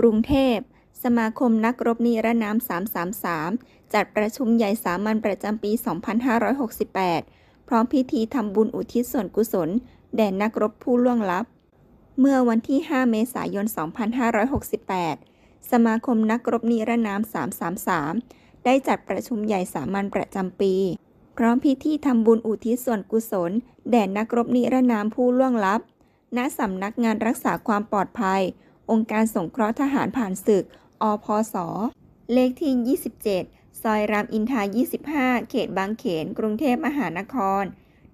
กรุงเทพ สมาคมนักรบนิรนาม 333 จัดประชุมใหญ่สามัญประจำปี 2568 พร้อมพิธีทำบุญอุทิศส่วนกุศล แด่นักรบผู้ล่วงลับ เมื่อวันที่ 5 เมษายน 2568 สมาคมนักรบนิรนาม 333 ได้จัดประชุมใหญ่สามัญประจำปีพร้อมพิธีทำบุญอุทิศส่วนกุศล แด่นักรบนิรนามผู้ล่วงลับ ณ สำนักงานรักษาความปลอดภัย องค์การสงเคราะห์ทหารผ่านศึก อพสเลขที่ 27 ซอยรามอินทรา25 เขตบางเขน กรุงเทพมหานคร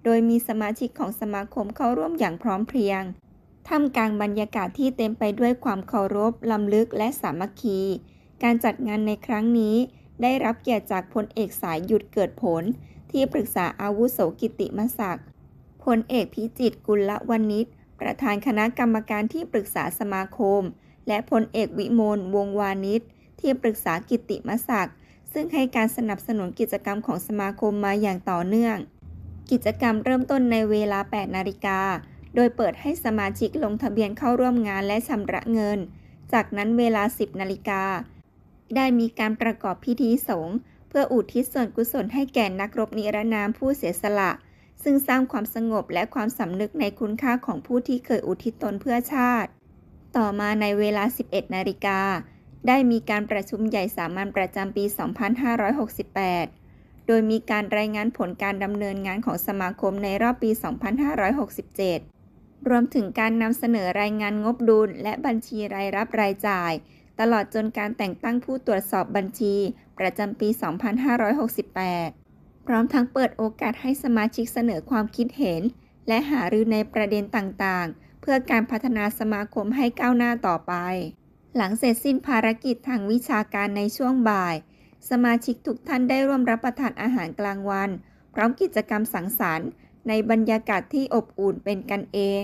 โดยมีสมาชิกของสมาคมเข้าร่วมอย่างพร้อมเพรียง ท่ามกลางบรรยากาศที่เต็มไปด้วยความเคารพ ลำลึกและสามัคคี การจัดงานในครั้งนี้ ได้รับเกียรติจากพลเอกสายหยุดเกิดผล ที่ปรึกษาอาวุโสกิติมศักดิ์พลเอกพิจิตรกุลวณิช ประธานคณะกรรมการที่ปรึกษาสมาคม และพลเอกวิมลวงวานิชที่ปรึกษากิติมศักดิ์ซึ่งให้การสนับสนุนกิจกรรมของสมาคมมาอย่างต่อเนื่อง กิจกรรมเริ่มต้นในเวลา 8 นาฬิกา โดยเปิดให้สมาชิกลงทะเบียนเข้าร่วมงานและชำระเงิน จากนั้นเวลา 10 นาฬิกา ได้มีการประกอบพิธีสงฆ์เพื่ออุทิศส่วนกุศลให้แก่นักรบนิรนามผู้เสียสละ ซึ่งสร้างความสงบและความสำนึกในคุณค่าของผู้ที่เคยอุทิศตนเพื่อชาติ ต่อมาในเวลา 11 นาฬิกา ได้มีการประชุมใหญ่สามัญประจำปี 2568 โดยมีการรายงานผลการดำเนินงานของสมาคมในรอบปี 2567 รวมถึงการนำเสนอรายงานงบดุลและบัญชีรายรับรายจ่าย ตลอดจนการแต่งตั้งผู้ตรวจสอบบัญชีประจำปี 2568 พร้อมทั้งเปิดโอกาสให้สมาชิกเสนอความคิดเห็น และหารือในประเด็นต่างๆ เพื่อการพัฒนาสมาคมให้ก้าวหน้าต่อไป หลังเสร็จสิ้นภารกิจทางวิชาการในช่วงบ่าย สมาชิกทุกท่านได้ร่วมรับประทานอาหารกลางวัน พร้อมกิจกรรมสังสรรค์ ในบรรยากาศที่อบอุ่นเป็นกันเอง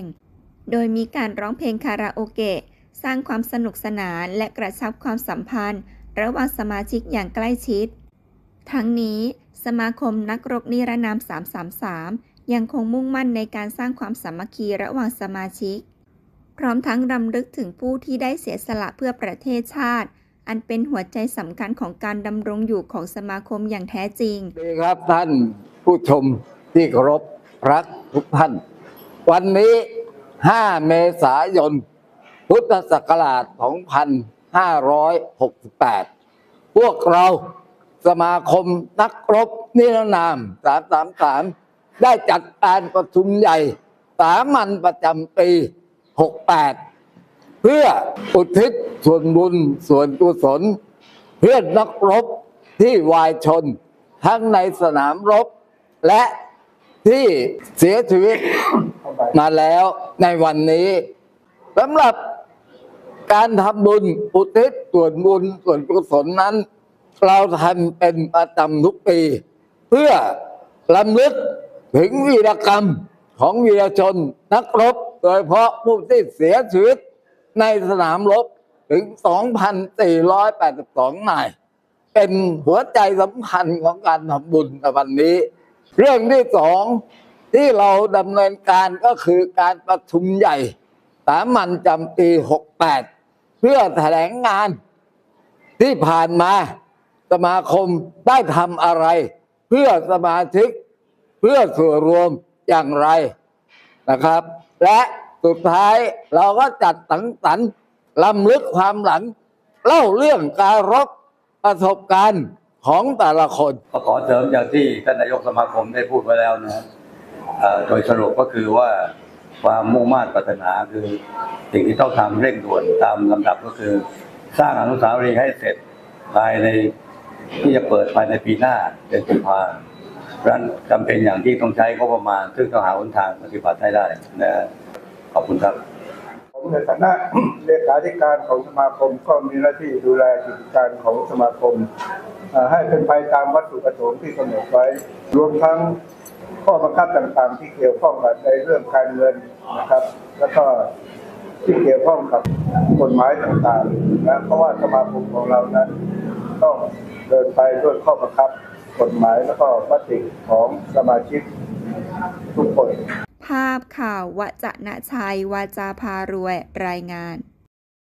โดยมีการร้องเพลงคาราโอเกะสร้างความสนุกสนานและกระชับความสัมพันธ์ ระหว่างสมาชิกอย่างใกล้ชิด ทั้งนี้สมาคมนักรบนิรนาม 333 ยังคงมุ่งมั่นในการสร้างความสามัคคีระหว่างสมาชิก พร้อมทั้งรำลึกถึงผู้ที่ได้เสียสละเพื่อประเทศชาติ อันเป็นหัวใจสำคัญของการดำรงอยู่ของสมาคมอย่างแท้จริงดีครับท่านผู้ชมที่เคารพรักทุกท่าน วันนี้ 5 เมษายน พุทธศักราช 2568 พวกเรา สมาคมนักรบนิรนาม333ได้จัดการประชุมใหญ่สามัญประจำปี 68 เพื่ออุทิศส่วนบุญส่วนกุศล เพื่อนนักรบที่วายชน ทั้งในสนามรบ และที่เสียชีวิตมาแล้วในวันนี้สำหรับการทำบุญอุทิศส่วนบุญส่วนกุศลนั้น เราทำเป็นประจำทุกปี เพื่อลำลึกถึงวีรกรรมของวีรชนนักรบ โดยเฉพาะผู้ที่เสียชีวิตในสนามรบถึง 2,482นาย เป็นหัวใจสำคัญของการทำบุญในวันนี้ เรื่องที่สองที่เราดำเนินการก็คือการประชุมใหญ่สามัญจำปี 68 เพื่อแถลงงานที่ผ่านมา สมาคมได้ทำอะไร เพื่อสมาชิกเพื่อส่วนรวมอย่างไรนะครับ และสุดท้ายเราก็จัดสังสรรค์ลำลึกความหลัง เล่าเรื่องการรบประสบการณ์ของแต่ละคนก็ขอเสริมอย่างที่ท่านนายกสมาคมได้พูดไว้แล้วนะโดยสรุปก็คือว่าความมุ่งมั่นปรารถนาคือสิ่งที่ต้องทำเร่งด่วนตามลำดับก็คือ สร้างอนุสาวรีย์ให้เสร็จภายใน ที่จะเปิดภายในปีหน้าเดือนกุมภาพันธ์เพราะฉะนั้นจำเป็นอย่างที่ต้องใช้งบประมาณ ซึ่งต้องหาหนทางปฏิบัติให้ได้นะขอบคุณครับ ผมในฐานะเลขาธิการของสมาคมก็มีหน้าที่ดูแลกิจการของสมาคม ให้เป็นไปตามวัตถุประสงค์ที่กำหนดไว้ รวมทั้งข้อบังคับต่างๆ ที่เกี่ยวข้องกับในเรื่องการเงินนะครับ แล้วก็ที่เกี่ยวข้องกับกฎหมายต่างๆนะเพราะว่าสมาคมของเรานั้น ต้องเดินไปด้วยข้อบังคับกฎหมายแล้วก็มติของสมาชิกทุกคน ภาพข่าววจนะชัยวาจาพารวยรายงาน